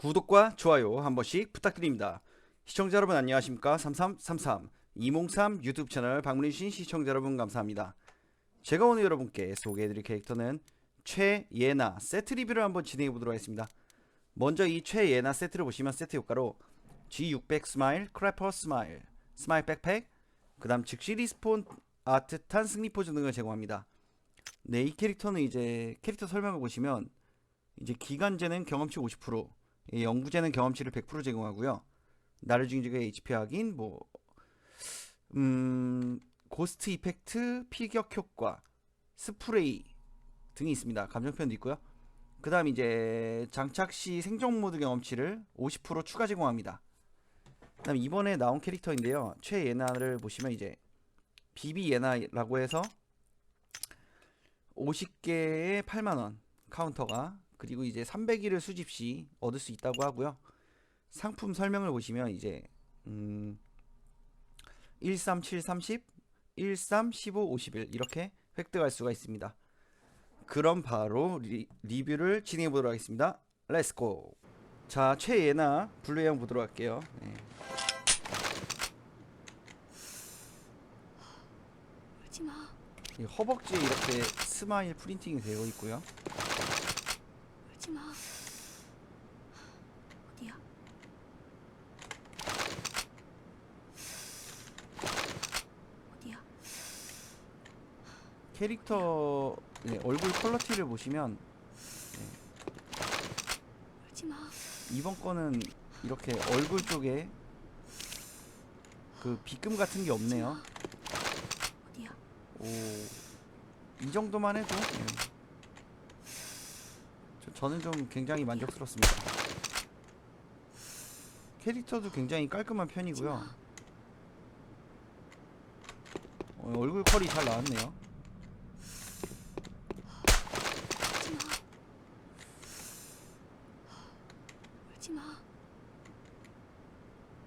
구독과 좋아요 한 번씩 부탁드립니다. 시청자 여러분 안녕하십니까? 3333 이몽삼 유튜브 채널 방문해주신 시청자 여러분 감사합니다. 제가 오늘 여러분께 소개해드릴 캐릭터는 최예나 세트 리뷰를 한번 진행해 보도록 하겠습니다. 먼저 이 최예나 세트를 보시면 세트 효과로 G600 스마일, 크래퍼 스마일, 스마일 백팩, 그 다음 즉시 리스폰 아트탄 승리 포즈 등을 제공합니다. 네, 이 캐릭터는 이제 캐릭터 설명을 보시면 이제 기간제는 경험치 50%, 예, 영구제는 경험치를 100% 제공하고요. 나를 중적의 HP 확인, 뭐, 음, 고스트 이펙트, 피격 효과, 스프레이 등이 있습니다. 감정 표현도 있고요. 그 다음 이제 장착 시 생존 모드 경험치를 50% 추가 제공합니다. 그 다음 이번에 나온 캐릭터인데요. 최예나를 보시면 이제 비비 예나라고 해서 50개에 8만원 카운터가 그리고 이제 300일을 수집 시 얻을 수 있다고 하고요. 상품 설명을 보시면 이제 음 13, 7, 30, 13, 15, 51 이렇게 획득할 수가 있습니다. 그럼 바로 리, 리뷰를 진행해 보도록 하겠습니다. 렛츠고. 자, 최예나 블루형 보도록 할게요. 네. 허벅지에 이렇게 스마일 프린팅이 되어 있고요. 마. 어디야? 어디야? 캐릭터 네, 얼굴 퀄러티를 보시면 울지 마. 이번 거는 이렇게 얼굴 쪽에 그 비금 같은 게 없네요. 어디야? 오, 이 정도만 해도 예. 저, 저는 좀 굉장히 만족스럽습니다. 캐릭터도 굉장히 깔끔한 편이고요. 어, 얼굴 컬이 잘 나왔네요.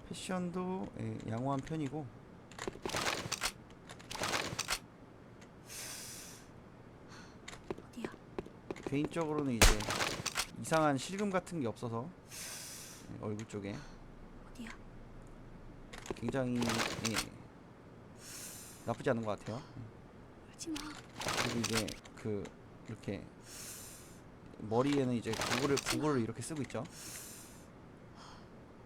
패션도 예, 양호한 편이고 어디야? 개인적으로는 이제 이상한 실금 같은 게 없어서 예, 얼굴 쪽에 어디야? 굉장히 예, 나쁘지 않은 것 같아요. 울지 마. 그리고 이제 그 이렇게 머리에는 이제 구글을 구글을 이렇게 쓰고 있죠.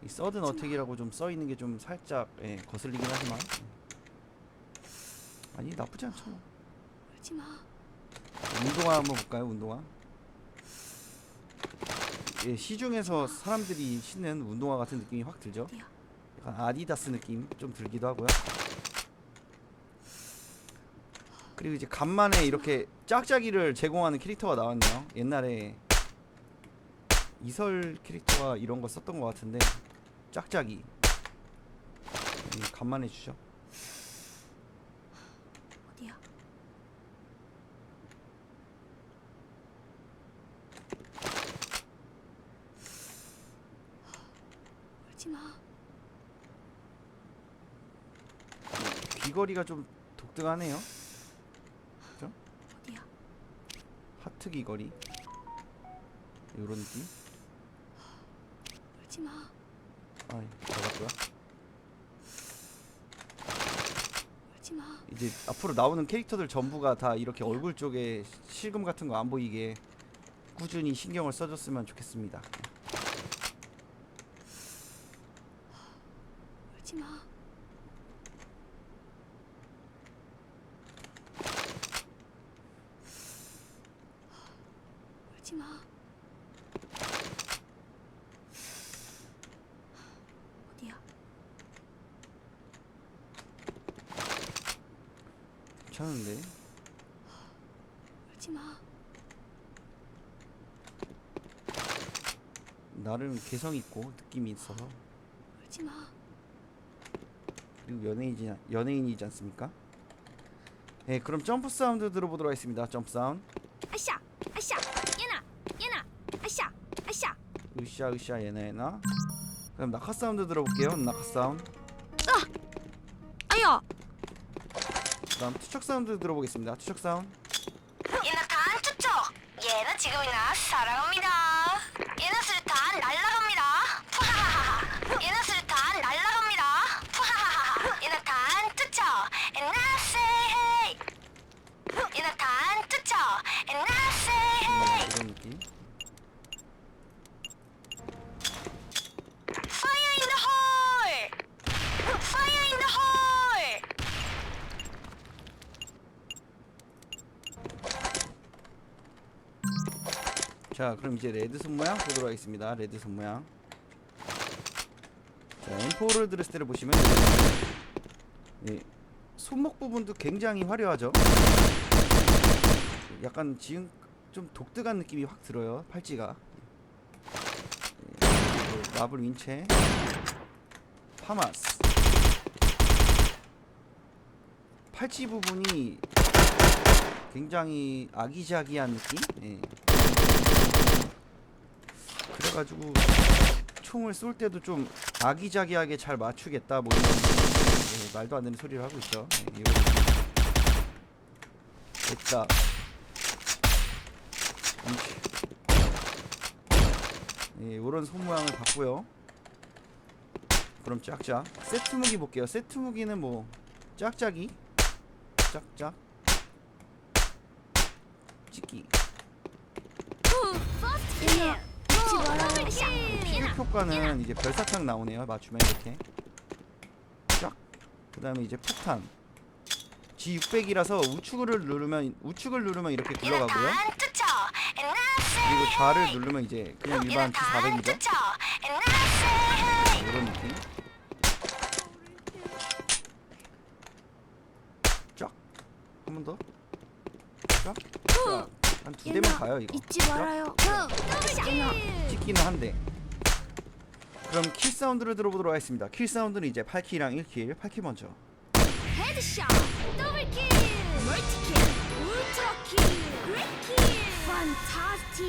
이 서든 어택이라고 좀 써 있는 게 좀 살짝 예, 거슬리긴 하지만 예. 아니 나쁘지 않죠. 뭐. 울지 마. 운동화 한번 볼까요? 운동화. 예, 시중에서 사람들이 신는 운동화 같은 느낌이 확 들죠. 어디야? 약간 아디다스 느낌 좀 들기도 하고요. 그리고 이제 간만에 이렇게 짝짝이를 제공하는 캐릭터가 나왔네요. 옛날에 이설 캐릭터가 이런 거 썼던 것 같은데 짝짝이 예, 간만에 주죠. 어디야? 울지 마. 귀걸이가 좀 독특하네요. 어디야? 하트 귀걸이 이런 느낌. 울지 마. 아, 잡았고요. 울지 마. 이제 앞으로 나오는 캐릭터들 전부가 다 이렇게 얼굴 쪽에 실금 같은 거 안 보이게 꾸준히 신경을 써줬으면 좋겠습니다. 울지 마. 울지 마. 어디야? 괜찮은데? 울지 마. 나름 개성 있고 느낌이 있어서 울지 마. 그리고 연예인이지 연예인이지 않습니까? 네, 그럼 점프 사운드 들어보도록 하겠습니다. 점프 사운드. 아샤, 아샤. 으쌰 으쌰 얘나 얘나. 그럼 낙하 사운드 들어볼게요. 낙하 사운드. 아야. 그다음 투척 사운드 들어보겠습니다. 투척 사운드. 자 그럼 이제 레드 손 모양 보도록 하겠습니다. 레드 손 모양. 자 M4를 들었을 때를 보시면 예, 손목 부분도 굉장히 화려하죠? 약간 지금 좀 독특한 느낌이 확 들어요 팔찌가. 예, 마블 윈체. 파마스. 팔찌 부분이 굉장히 아기자기한 느낌? 예. 그래가지고 총을 쏠 때도 좀 아기자기하게 잘 맞추겠다 뭐 이런 예, 말도 안 되는 소리를 하고 있죠. 예, 됐다. 예, 이런 손 모양을 봤고요. 그럼 짝짝 세트 무기 볼게요. 세트 무기는 뭐 짝짝이 짝짝 찍기 효과는 이제 별사탕 나오네요. 맞추면 이렇게 쫙. 그다음에 이제 폭탄. G600이라서 우측을 누르면 우측을 누르면 이렇게 굴러가고요. 그리고 좌를 누르면 이제 그냥 일반 G400이죠. 이런 느낌. 쫙. 한 번 더. 쫙. 쫙. 한 두 대만 가요 이거. 잊지 말아요. 찍기는 한데 그럼 킬 사운드를 들어보도록 하겠습니다 킬 사운드는 이제 8킬이랑 1킬 8킬 먼저 헤드샷. 더블 킬. 멀티킬. 울트라 킬. 그레이트 킬. 판타스틱.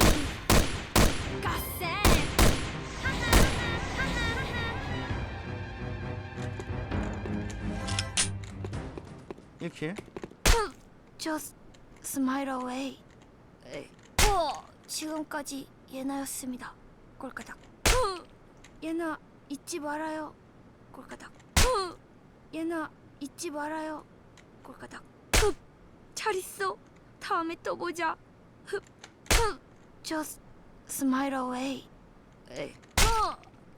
하하하 하하. 1킬 Just smile away. 어, 지금까지 예나였습니다. 꼴까닥. 어, 예나 잊지 말아요. 꼴까닥. 어, 예나 잊지 말아요. 꼴까닥. 흡, 잘 있어. 다음에 또 보자. smile away. 에, 어,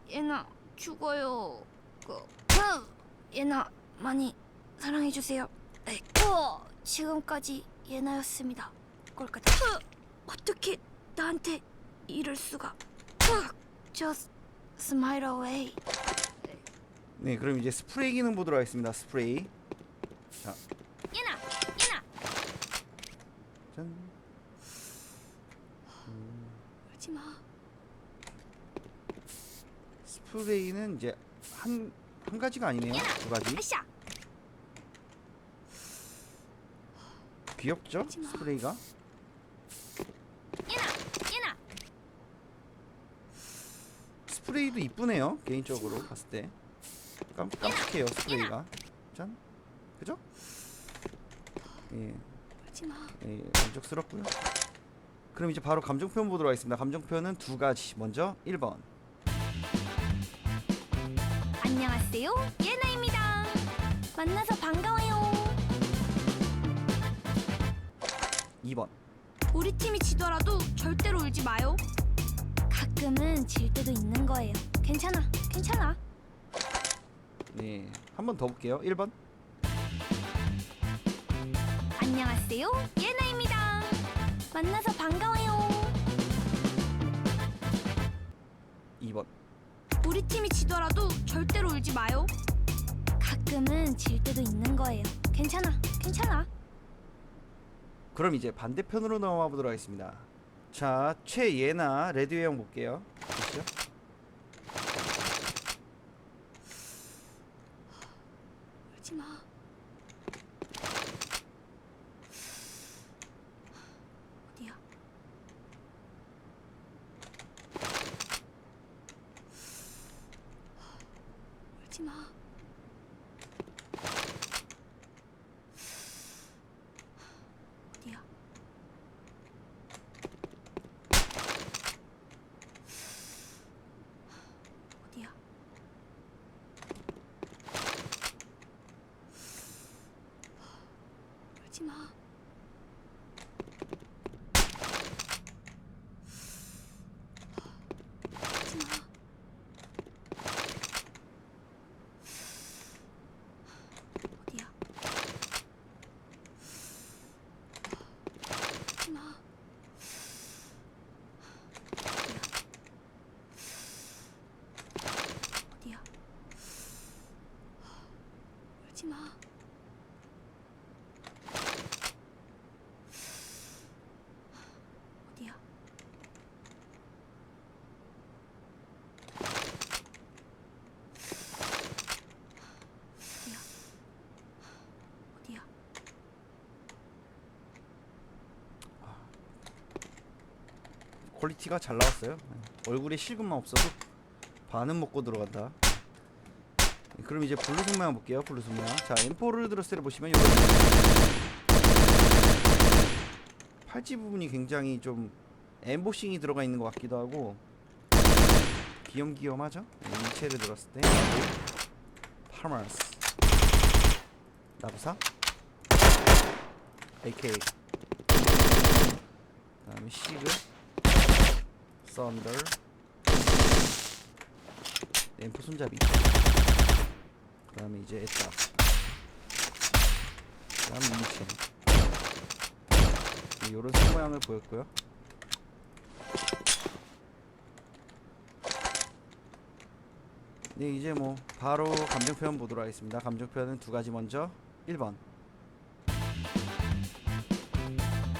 예나 죽어요. 예나 많이 사랑해 주세요. 지금까지 예나였습니다. 꼴까닥. 어, 어떻게 나한테 이럴 수가? 어, Just smile away. 네 그럼 이제 스프레이 기능 보도록 하겠습니다 스프레이 자 예나, 예나. 짠. 하지 마. 스프레이는 이제 한, 한 가지가 아니네요 두 가지 아샤. 귀엽죠. 스프레이가 예나, 예나. 스프레이도 이쁘네요 개인적으로 봤을 때 깜, 깜찍해요 스프레이가 짠 그죠? 예. 예 만족스럽고요 그럼 이제 바로 감정 표현 보도록 하겠습니다 감정 표현은 두 가지 먼저 1번 안녕하세요. 예나입니다. 만나서 반가워요. 2번 우리 팀이 지더라도 절대로 울지 마요. 가끔은 질 때도 있는 거예요. 괜찮아, 괜찮아. 네, 한 번 더 볼게요. 1번. 안녕하세요. 예나입니다. 만나서 반가워요. 2번. 우리 팀이 지더라도 절대로 울지 마요. 가끔은 질 때도 있는 거예요. 괜찮아, 괜찮아. 그럼 이제 반대편으로 넘어가 보도록 하겠습니다. 자, 최예나 레드웨어 형 볼게요. 보시죠. 울지 마. 어디야? 울지 마. 어디야? 어디야? 울지 마. 울지 마. 어디야? 울지 마. 퀄리티가 잘 나왔어요. 네. 얼굴에 실금만 없어도 반은 먹고 들어간다. 네, 그럼 이제 블루 승명 볼게요. 블루 승명. 자, M4를 들었을 때 보시면 여기 팔찌 부분이 굉장히 좀 엠보싱이 들어가 있는 것 같기도 하고 귀염귀염하죠? 네, 이체를 들었을 때 파마스 나부사 AK 그다음에 시그 썬더 램프 손잡이 그 다음에 이제 에따 그 다음 이체 이런 색 모양을 보였고요. 네 이제 뭐 바로 감정 표현 보도록 하겠습니다. 감정 표현은 두 가지 먼저 1번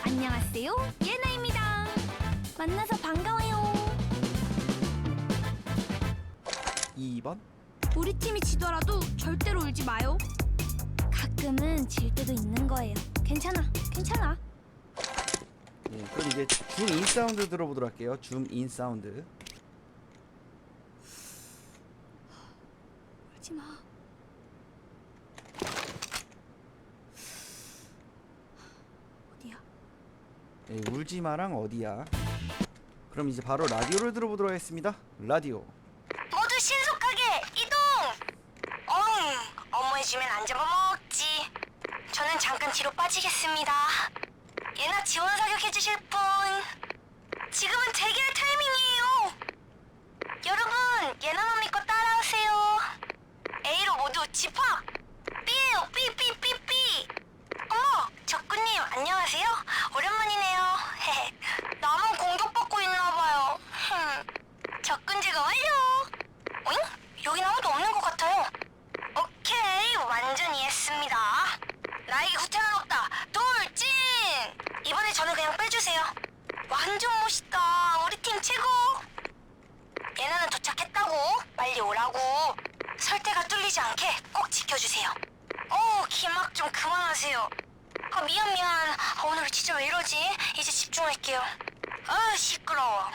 안녕하세요. 만나서 반가워요. 2번 우리 팀이 지더라도 절대로 울지 마요. 가끔은 질 때도 있는 거예요. 괜찮아, 괜찮아. 예, 그럼 이제 줌인 사운드 들어보도록 할게요. 줌인 사운드 울지 마. 어디야? 예, 울지마랑 어디야 그럼 이제 바로 라디오를 들어보도록 하겠습니다. 라디오 모두 신속하게 이동! 어흥, 업무해주면 안 잡아먹지. 저는 잠깐 뒤로 빠지겠습니다. 예나 지원 사격해주실 분. 지금은 대기할 타이밍이에요. 여러분, 예나만 믿고 따라오세요. A로 모두 집합! 적군님, 안녕하세요. 오랜만이네요. 나만 공격받고 있나봐요. 흠. 접근 제거 완료. 어잉? 여긴 아무도 없는 것 같아요. 오케이, 완전 이해했습니다. 나에게 후퇴는 없다. 돌진! 이번에 저는 그냥 빼주세요. 완전 멋있다. 우리 팀 최고. 얘네는 도착했다고. 빨리 오라고. 설대가 뚫리지 않게 꼭 지켜주세요. 어, 기막 좀 그만하세요. 아, 미안 미안. 아, 오늘 진짜 왜 이러지? 이제 집중할게요. 아, 시끄러워.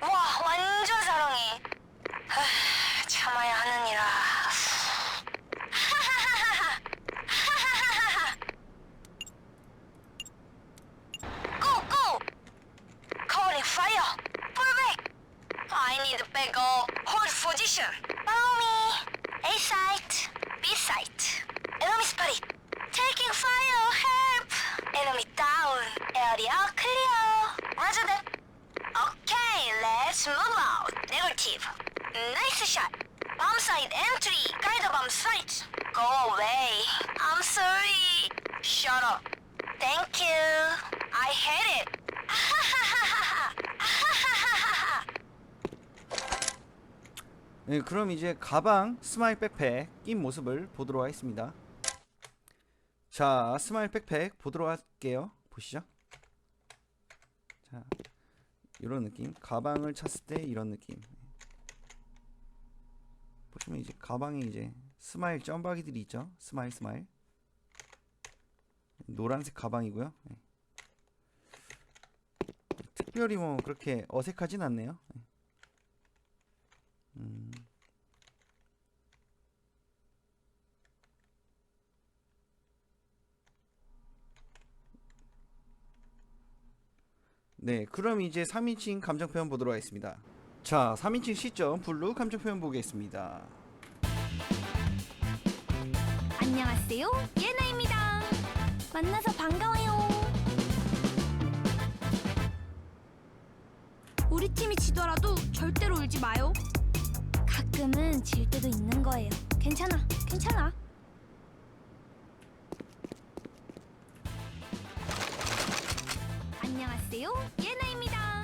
와, 완전 사랑해. 아, 참아야 하느니라. Go! Calling fire! Pull back! I need backup. Hold position. Site entry. Guide bomb site. Go away. I'm sorry. Shut up. Thank you. I hate it. 네, 그럼 이제 가방 스마일 백팩 낀 모습을 보도록 하겠습니다. 자, 스마일 백팩 보도록 할게요. 보시죠. 자, 이런 느낌. 가방을 찼을 때 이런 느낌. 보시면 이제 가방에 이제 스마일 점박이들이 있죠. 스마일 스마일. 노란색 가방이고요. 네. 특별히 뭐 그렇게 어색하진 않네요. 네. 음. 네, 그럼 이제 3인칭 감정 표현 보도록 하겠습니다. 자, 3인칭 시점 블루 감정 표현 보겠습니다. 안녕하세요. 예나입니다. 만나서 반가워요. 우리 팀이 지더라도 절대로 울지 마요. 가끔은 질 때도 있는 거예요. 괜찮아, 괜찮아. 안녕하세요. 예나입니다.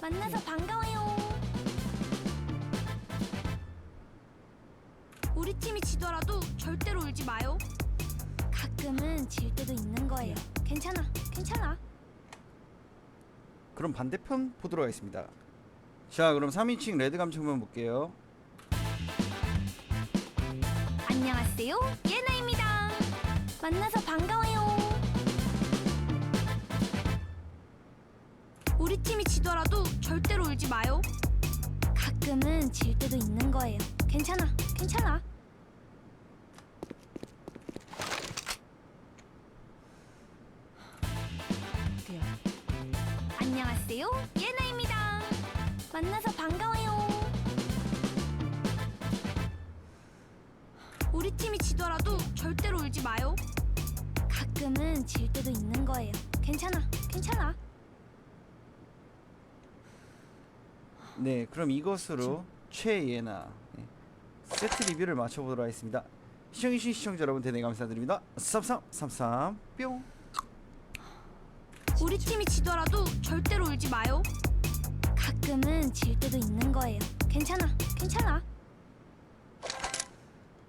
만나서 반가워요. 지더라도 절대로 울지 마요. 가끔은 질 때도 있는 거예요. 괜찮아, 괜찮아. 그럼 반대편 보도록 하겠습니다. 자, 그럼 3인칭 레드 표현 볼게요. 안녕하세요. 예나입니다. 만나서 반가워요. 우리 팀이 지더라도 절대로 울지 마요. 가끔은 질 때도 있는 거예요. 괜찮아, 괜찮아. 우리 팀이 지더라도 절대로 울지 마요. 가끔은 질 때도 있는 거예요. 괜찮아, 괜찮아. 네, 그럼 이것으로 최예나 네, 세트 리뷰를 마쳐보도록 하겠습니다. 시청해주신 시청자 여러분 대단히 감사드립니다. 삼삼삼삼 뿅. 우리 팀이 지더라도 절대로 울지 마요. 가끔은 질 때도 있는 거예요. 괜찮아, 괜찮아.